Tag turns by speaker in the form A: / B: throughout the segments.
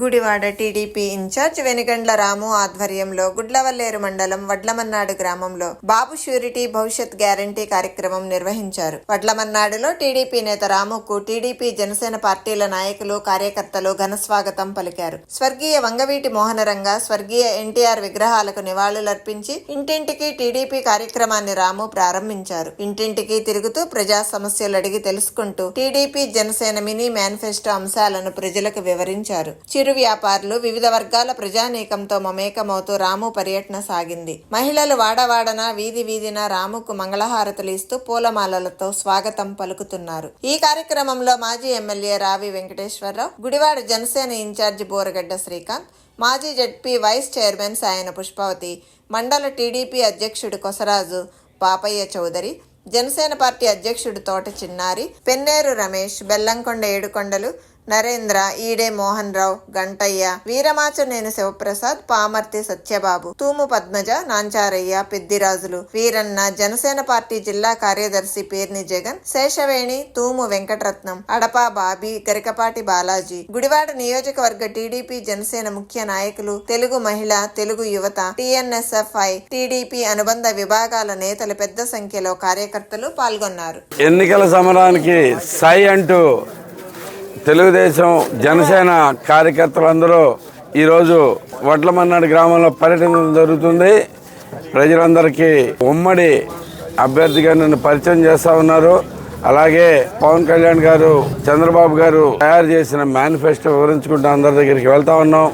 A: Gudivada TDP incharge Venigandla Ramu ఆధ్వర్యంలో గుడ్లవల్లేరు మండలం వడ్లమన్నాడు గ్రామంలో బాబు షూరిటీ భవిష్యత్ గ్యారంటీ కార్యక్రమం నిర్వహించారు. వడ్లమన్నాడులో టీడీపీ నేత రాముకు టీడీపీ జనసేన పార్టీల నాయకులు కార్యకర్తలు ఘన స్వాగతం పలికారు. స్వర్గీయ వంగవీటి మోహనరంగ స్వర్గీయ ఎన్టీఆర్ విగ్రహాలకు నివాళులర్పించి ఇంటింటికి టీడీపీ కార్యక్రమాన్ని రాము ప్రారంభించారు. ఇంటింటికి తిరుగుతూ ప్రజా సమస్యలు అడిగి తెలుసుకుంటూ టీడీపీ జనసేన మినీ మేనిఫెస్టో అంశాలను ప్రజలకు వివరించారు. చిరు వ్యాపారులు వివిధ వర్గాల ప్రజానీకంతో మమేకమవుతూ రాము పర్యటన సాగింది. మహిళలు వాడవాడన వీధి వీధిన రాముకు మంగళహారతులు ఇస్తూ పూలమాలలతో స్వాగతం పలుకుతున్నారు. ఈ కార్యక్రమంలో మాజీ ఎమ్మెల్యే రావి వెంకటేశ్వరరావు గుడివాడ జనసేన ఇన్ఛార్జి బోరగడ్డ శ్రీకాంత్ మాజీ ZP vice chairman Sayana Pushpavathi మండల టీడీపీ అధ్యక్షుడు కొసరాజు పాపయ్య చౌదరి జనసేన పార్టీ అధ్యక్షుడు తోట చిన్నారి పెన్నేరు రమేష్ బెల్లంకొండ ఏడుకొండలు నరేంద్ర ఈడే మోహన్ రావు గంటయ్య వీరమాచనేని శివప్రసాద్ పామర్తి సత్యబాబు తూము పద్మజ నాంచారయ్య పెద్దిరాజులు వీరన్న జనసేన పార్టీ జిల్లా కార్యదర్శి పేర్ని జగన్ శేషవేణి తూము వెంకటరత్నం అడపా బాబీ గరికపాటి బాలాజీ గుడివాడ నియోజకవర్గ టీడీపీ జనసేన ముఖ్య నాయకులు తెలుగు మహిళ తెలుగు యువత టిఎన్ఎస్ఎఫ్ఐ టీడీపీ అనుబంధ విభాగాల నేతలు పెద్ద సంఖ్యలో కార్యకర్తలు పాల్గొన్నారు.
B: ఎన్నికల సమరానికి సై అంటూ తెలుగుదేశం జనసేన కార్యకర్తలందరూ ఈరోజు వడ్లమన్నాడు గ్రామంలో పర్యటన జరుగుతుంది. ప్రజలందరికీ ఉమ్మడి అభ్యర్థిగా నన్ను పరిచయం చేస్తూ ఉన్నారు. అలాగే పవన్ కళ్యాణ్ గారు చంద్రబాబు గారు తయారు చేసిన మేనిఫెస్టో వివరించుకుంటూ అందరి దగ్గరికి వెళ్తా ఉన్నాం.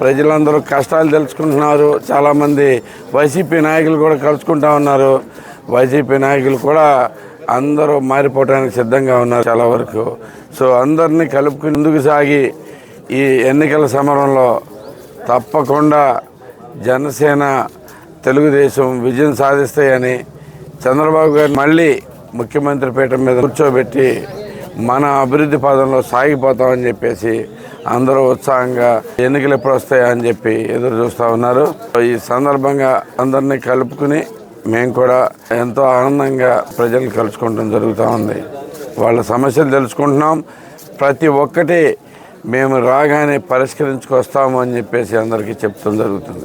B: ప్రజలందరూ కష్టాలు తెలుసుకుంటున్నారు. చాలామంది వైసీపీ నాయకులు కూడా కలుసుకుంటా ఉన్నారు. వైసీపీ నాయకులు కూడా అందరూ మారిపోవడానికి సిద్ధంగా ఉన్నారు చాలా వరకు. సో అందరినీ కలుపుకుని ముందుకు సాగి ఈ ఎన్నికల సమరంలో తప్పకుండా జనసేన తెలుగుదేశం విజయం సాధిస్తాయని చంద్రబాబు గారు మళ్ళీ ముఖ్యమంత్రి పీఠం మీద కూర్చోబెట్టి మన అభివృద్ధి పదంలో సాగిపోతామని చెప్పేసి అందరూ ఉత్సాహంగా ఎన్నికలు ఎప్పుడు వస్తాయా అని చెప్పి ఎదురు చూస్తూ ఉన్నారు. ఈ సందర్భంగా అందరినీ కలుపుకుని మేము కూడా ఎంతో ఆనందంగా ప్రజలు కలుసుకోవడం జరుగుతూ ఉంది. వాళ్ళ సమస్యలు తెలుసుకుంటున్నాం. ప్రతి ఒక్కటి మేము రాగానే పరిష్కరించుకొస్తాము అని చెప్పేసి అందరికీ చెప్తాం జరుగుతుంది.